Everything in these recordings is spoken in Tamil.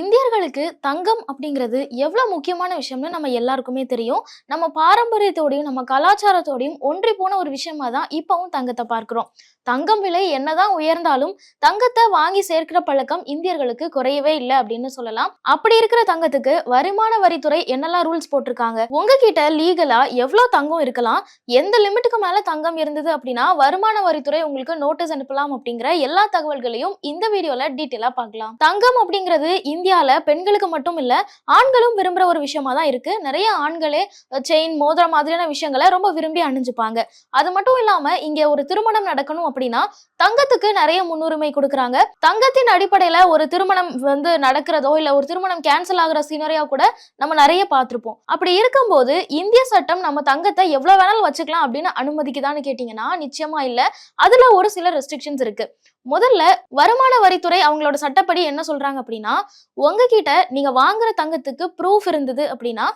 இந்தியர்களுக்கு தங்கம் அப்படிங்கிறது எவ்வளோ முக்கியமான விஷயம்னு நம்ம எல்லாருக்குமே தெரியும். நம்ம பாரம்பரியத்தோடையும் நம்ம கலாச்சாரத்தோடையும் ஒன்றி போன ஒரு விஷயமா தான் இப்போவும் தங்கத்தை பார்க்குறோம். தங்கம் விலை என்னதான் உயர்ந்தாலும் தங்கத்தை வாங்கி சேர்க்கிற பழக்கம் இந்தியர்களுக்கு குறையவே இல்லை அப்படின்னு சொல்லலாம். அப்படி இருக்கிற தங்கத்துக்கு வருமான வரித்துறை என்னெல்லாம் ரூல்ஸ் போட்டிருக்காங்க? உங்ககிட்ட லீகலா எவ்வளோ தங்கம் இருக்கலாம்? எந்த லிமிட்டுக்கு மேல தங்கம் இருந்தது அப்படின்னா வருமான வரித்துறை உங்களுக்கு நோட்டீஸ் அனுப்பலாம் அப்படிங்கிற எல்லா தகவல்களையும் இந்த வீடியோல டீட்டெயிலா பார்க்கலாம். தங்கம் அப்படிங்கிறது இந்தியாவில் பெண்களுக்கு மட்டும் இல்லை ஆண்களும் விரும்புகிற ஒரு விஷயமா தான் இருக்கு. நிறைய ஆண்களே செயின் மோதிரம் மாதிரியான விஷயங்களை ரொம்ப விரும்பி அணிஞ்சுப்பாங்க. அது மட்டும் இல்லாமல் இங்கே ஒரு திருமணம் நடக்கணும் அப்படின்னா தங்கத்துக்கு நிறைய முன்னுரிமை கொடுக்குறாங்க. தங்கத்தின் அடிப்படையில் ஒரு திருமணம் வந்து நடக்கிறதோ இல்லை ஒரு திருமணம் கேன்சல் ஆகிற சீனரியா கூட நம்ம நிறைய பார்த்துருப்போம். அப்படி இருக்கும்போது இந்திய சட்டம் நம்ம தங்கத்தை எவ்வளோ வேணாலும் வச்சுக்கலாம் அப்படின்னு அனுமதிக்குதான்னு கேட்டிங்கன்னா நிச்சயமா இல்லை. அதில் ஒரு சில ரெஸ்ட்ரிக்ஷன்ஸ் இருக்குது முதல்ல வருமான வரித்துறை அவங்களோட சட்டப்படி என்ன சொல்றாங்க அப்படின்னா உங்ககிட்ட நீங்க வாங்குற தங்கத்துக்கு ப்ரூஃப் இருந்தது அப்படின்னா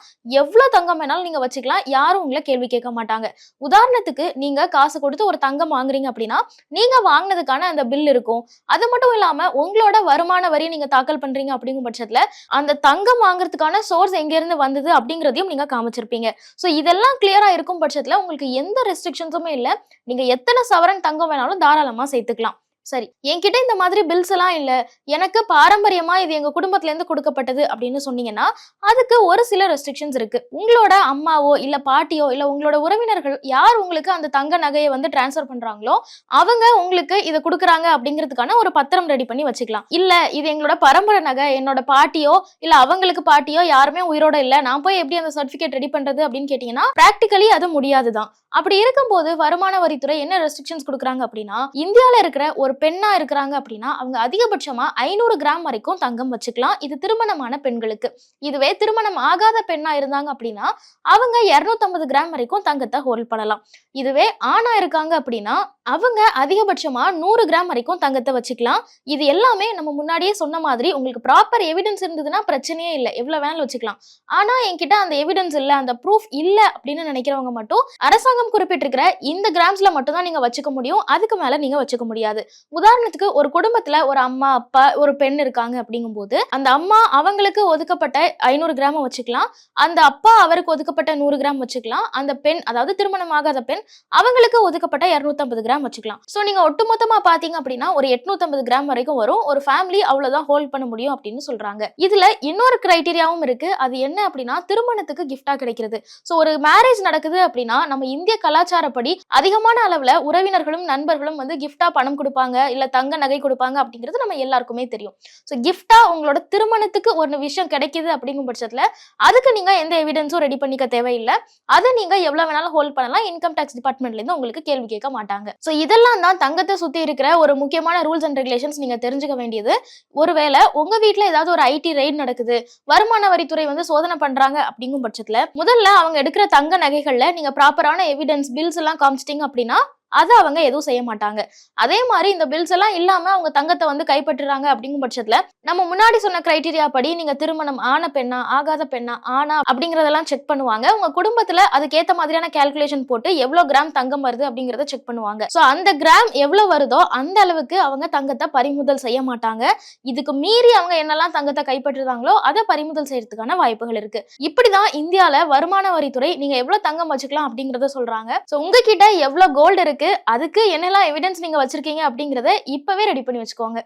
எவ்வளவு தங்கம் வேணாலும் நீங்க வச்சுக்கலாம். யாரும் உங்களை கேள்வி கேட்க மாட்டாங்க. உதாரணத்துக்கு நீங்க காசு கொடுத்து ஒரு தங்கம் வாங்குறீங்க அப்படின்னா நீங்க வாங்கினதுக்கான அந்த பில் இருக்கும். அது மட்டும் இல்லாம உங்களோட வருமான வரி நீங்க தாக்கல் பண்றீங்க அப்படிங்கும் பட்சத்துல அந்த தங்கம் வாங்குறதுக்கான சோர்ஸ் எங்க இருந்து வந்தது அப்படிங்கிறதையும் நீங்க காமிச்சிருப்பீங்க. ஸோ இதெல்லாம் கிளியரா இருக்கும் பட்சத்துல உங்களுக்கு எந்த ரெஸ்ட்ரிக்ஷன்ஸுமே இல்லை. நீங்க எத்தனை சவரன் தங்கம் வேணாலும் தாராளமா சேர்த்துக்கலாம். சரி என்கிட்ட இந்த மாதிரி பில்ஸ் எல்லாம் இல்ல. எனக்கு பாரம்பரியமா இது எங்க குடும்பத்துல இருந்து கொடுக்கப்பட்டது அப்படின்னு சொன்னீங்கன்னா அதுக்கு ஒரு சில ரெஸ்ட்ரிக்ஷன்ஸ் இருக்கு. உங்களோட அம்மாவோ இல்ல பாட்டியோ இல்ல உங்களோட உறவினர்கள் யார் உங்களுக்கு அந்த தங்க நகையை வந்து டிரான்ஸ்ஃபர் பண்றாங்களோ அவங்க உங்களுக்கு இதை கொடுக்குறாங்க அப்படிங்கிறதுக்கான ஒரு பத்திரம் ரெடி பண்ணி வச்சுக்கலாம். இல்ல இது எங்களோட பரம்பரை நகை என்னோட பாட்டியோ இல்ல அவங்களுக்கு பாட்டியோ யாருமே உயிரோட இல்ல. நான் போய் எப்படி அந்த சர்டிபிகேட் ரெடி பண்றது அப்படின்னு கேட்டீங்கன்னா பிராக்டிகலி அது முடியாதுதான். அப்படி இருக்கும்போது வருமான வரித்துறை என்ன ரெஸ்ட்ரிக்ஷன்ஸ் கொடுக்குறாங்க அப்படின்னா இந்தியாவில் இருக்கிற ஒரு பெண்ணா இருக்கிறாங்க அப்படின்னா அவங்க அதிகபட்சமா ஐநூறு கிராம் வரைக்கும் தங்கம் வச்சுக்கலாம். இது திருமணமான பெண்களுக்கு. இதுவே திருமணம் ஆகாத பெண்ணா இருந்தாங்க அப்படின்னா அவங்க 250 கிராம் வரைக்கும் தங்கத்தை ஹோல்ட் பண்ணலாம். இதுவே ஆணா இருக்காங்க அப்படின்னா அவங்க அதிகபட்சமாக நூறு கிராம் வரைக்கும் தங்கத்தை வச்சுக்கலாம். இது எல்லாமே நம்ம முன்னாடியே சொன்ன மாதிரி உங்களுக்கு ப்ராப்பர் எவிடன்ஸ் இருந்ததுன்னா பிரச்சனையே இல்லை. எவ்வளோ வேணாலும் வச்சுக்கலாம். ஆனால் என்கிட்ட அந்த எவிடன்ஸ் இல்லை அந்த ப்ரூஃப் இல்லை அப்படின்னு நினைக்கிறவங்க மட்டும் அரசாங்கம் குறிப்பிட்டிருக்கிற இந்த கிராம்ஸில் மட்டும் தான் வச்சுக்க முடியும். அதுக்கு மேலே நீங்கள் வச்சுக்க முடியாது. உதாரணத்துக்கு ஒரு குடும்பத்தில் ஒரு அம்மா அப்பா ஒரு பெண் இருக்காங்க அப்படிங்கும்போது அந்த அம்மா அவங்களுக்கு ஒதுக்கப்பட்ட ஐநூறு கிராம் வச்சுக்கலாம். அந்த அப்பா அவருக்கு ஒதுக்கப்பட்ட நூறு கிராம் வச்சுக்கலாம். அந்த பெண் அதாவது திருமணம் ஆகாத பெண் அவங்களுக்கு ஒதுக்கப்பட்ட 250 கிராம் வச்சுக்கலாம். ஸோ நீங்க ஒட்டுமொத்தமா பாத்தீங்க அப்படின்னா ஒரு 850 கிராம் வரைக்கும் வரும். ஒரு ஃபேமிலி அவ்வளவுதான் ஹோல்ட் பண்ண முடியும் அப்படின்னு சொல்றாங்க. இதுல இன்னொரு கிரைட்டீரியாவும் இருக்கு. அது என்ன அப்படின்னா திருமணத்துக்கு கிஃப்டா கிடைக்கிறது. ஸோ ஒரு மேரேஜ் நடக்குது அப்படின்னா நம்ம இந்திய கலாச்சாரப்படி அதிகமான அளவுல உறவினர்களும் நண்பர்களும் வந்து கிஃப்டா பணம் கொடுப்பாங்க. இல்ல தங்க நகை கொடுப்பாங்க அப்படிங்கிறது நம்ம எல்லாருக்குமே தெரியும். ஸோ கிஃப்டா உங்களோட திருமணத்துக்கு ஒரு விஷயம் கிடைக்குது அப்படிங்கும் பட்சத்துல அதுக்கு நீங்க எந்த எவிடன்ஸும் ரெடி பண்ணிக்க தேவையில்லை. அதை நீங்க எவ்வளவு வேணாலும் ஹோல்ட் பண்ணலாம். இன்கம் டேக்ஸ் டிபார்ட்மெண்ட்ல இருந்து உங்களுக்கு கேள்வி கேட்க மாட்டாங்க. ஸோ இதெல்லாம் தான் தங்கத்தை சுற்றி இருக்கிற ஒரு முக்கியமான ரூல்ஸ் அண்ட் ரெகுலேஷன்ஸ் நீங்கள் தெரிஞ்சுக்க வேண்டியது. ஒருவேளை உங்கள் வீட்டில் ஏதாவது ஒரு ஐடி ரைட் நடக்குது வருமான வரித்துறை வந்து சோதனை பண்ணுறாங்க அப்படிங்கும் பட்சத்தில் முதல்ல அவங்க எடுக்கிற தங்க நகைகளில் நீங்கள் ப்ராப்பரான எவிடன்ஸ் பில்ஸ் எல்லாம் காமிச்சிட்டிங்க அப்படின்னா அதை அவங்க எதுவும் செய்ய மாட்டாங்க. அதே மாதிரி இந்த பில்ஸ் எல்லாம் இல்லாம அவங்க தங்கத்தை வந்து கைப்பற்றுறாங்க அப்படிங்கும் பட்சத்துல நம்ம முன்னாடி சொன்ன கிரைடீரியா படி நீங்க திருமணம் ஆன பெண்ணா ஆகாத பெண்ணா ஆனா அப்படிங்கறதெல்லாம் செக் பண்ணுவாங்க. உங்க குடும்பத்துல அதுக்கேத்த மாதிரியான கால்குலேஷன் போட்டு எவ்வளவு கிராம் தங்கம் வருது அப்படிங்கறத செக் பண்ணுவாங்க. சோ அந்த கிராம் எவ்வளவு வருதோ அந்த அளவுக்கு அவங்க தங்கத்தை பறிமுதல் செய்ய மாட்டாங்க. இதுக்கு மீறி அவங்க என்னெல்லாம் தங்கத்தை கைப்பற்றுறாங்களோ அதை பறிமுதல் செய்யறதுக்கான வாய்ப்புகள் இருக்கு. இப்படிதான் இந்தியால வருமான வரித்துறை நீங்க எவ்வளவு தங்கம் வச்சுக்கலாம் அப்படிங்கறத சொல்றாங்க. சோ உங்ககிட்ட எவ்வளவு கோல்டு இருக்கு. அதுக்கு என்னெல்லாம் எவிடன்ஸ் நீங்க வச்சிருக்கீங்க அப்படிங்கறத இப்பவே ரெடி பண்ணி வச்சுக்கோங்க.